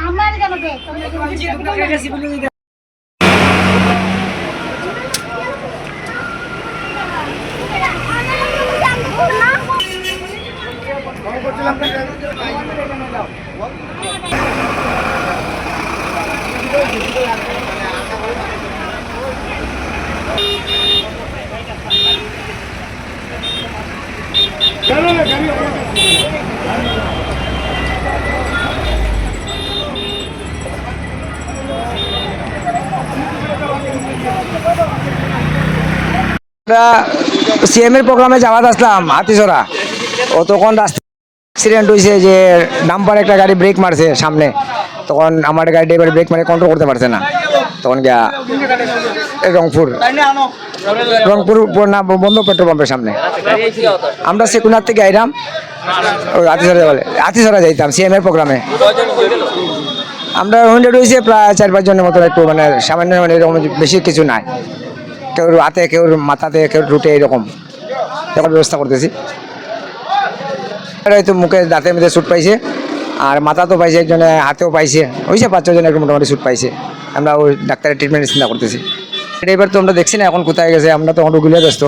আমার কেন বে আমরা সিএম এর প্রোগ্রামে যাওয়াত আসলাম ও তখন রাস্তা অ্যাক্সিডেন্ট হয়েছে যে ডাম্পার একটা গাড়ি ব্রেক মারছে সামনে, তখন আমার গাড়ি এবার ব্রেক মারে কন্ট্রোল করতে পারছে না। তখন গিয়া রংপুর রংপুর না, বন্ধ পেট্রোল পাম্পের সামনে। আমরা সেকুনার থেকে ওই হাতিছড়া বলে হাতিছড়া যাইতাম সিএম এর প্রোগ্রামে আমরা হান্ড্রেড হয়েছে প্রায় চার পাঁচজনের মতো একটু মানে সামান্য মানে এরকম বেশি কিছু নাই। কেউ হাতে, কেউ মাথাতে, কেউ রুটে এরকম ব্যবস্থা করতেছি। হয়তো মুখে দাঁতের মধ্যে সুট পাইছে। আর মাথা তো পাইছে একজনে, হাতেও পাইছে। হয়েছে পাঁচ ছজন একটু মোটামুটি সুট পাইছে। আমরা ওই ডাক্তারের ট্রিটমেন্ট চিন্তা করতেছি। ড্রাইভার তো আমরা দেখছি না এখন কোথায় গেছে, আমরা তো রুগীরা ব্যস্ত।